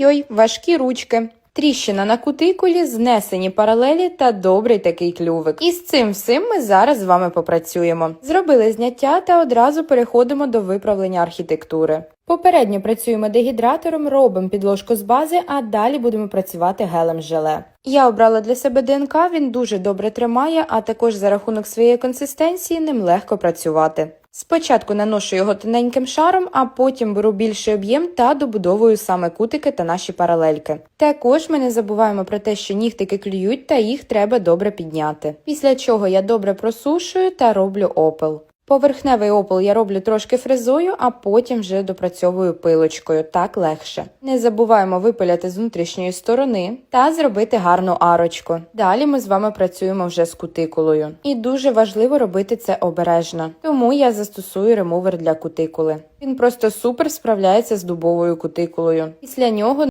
Йой, важкі ручки. Тріщина на кутикулі, знесені паралелі та добрий такий клювик. І з цим всім ми зараз з вами попрацюємо. Зробили зняття та одразу переходимо до виправлення архітектури. Попередньо працюємо дегідратором, робимо підложку з бази, а далі будемо працювати гелем желе. Я обрала для себе ДНК, він дуже добре тримає, а також за рахунок своєї консистенції ним легко працювати. Спочатку наношу його тоненьким шаром, а потім беру більший об'єм та добудовую саме кутики та наші паралельки. Також ми не забуваємо про те, що нігтики клюють та їх треба добре підняти. Після чого я добре просушую та роблю опил. Поверхневий опил я роблю трошки фрезою, а потім вже допрацьовую пилочкою, так легше. Не забуваємо випиляти з внутрішньої сторони та зробити гарну арочку. Далі ми з вами працюємо вже з кутикулою. І дуже важливо робити це обережно. Тому я застосую ремувер для кутикули. Він просто супер справляється з дубовою кутикулою. Після нього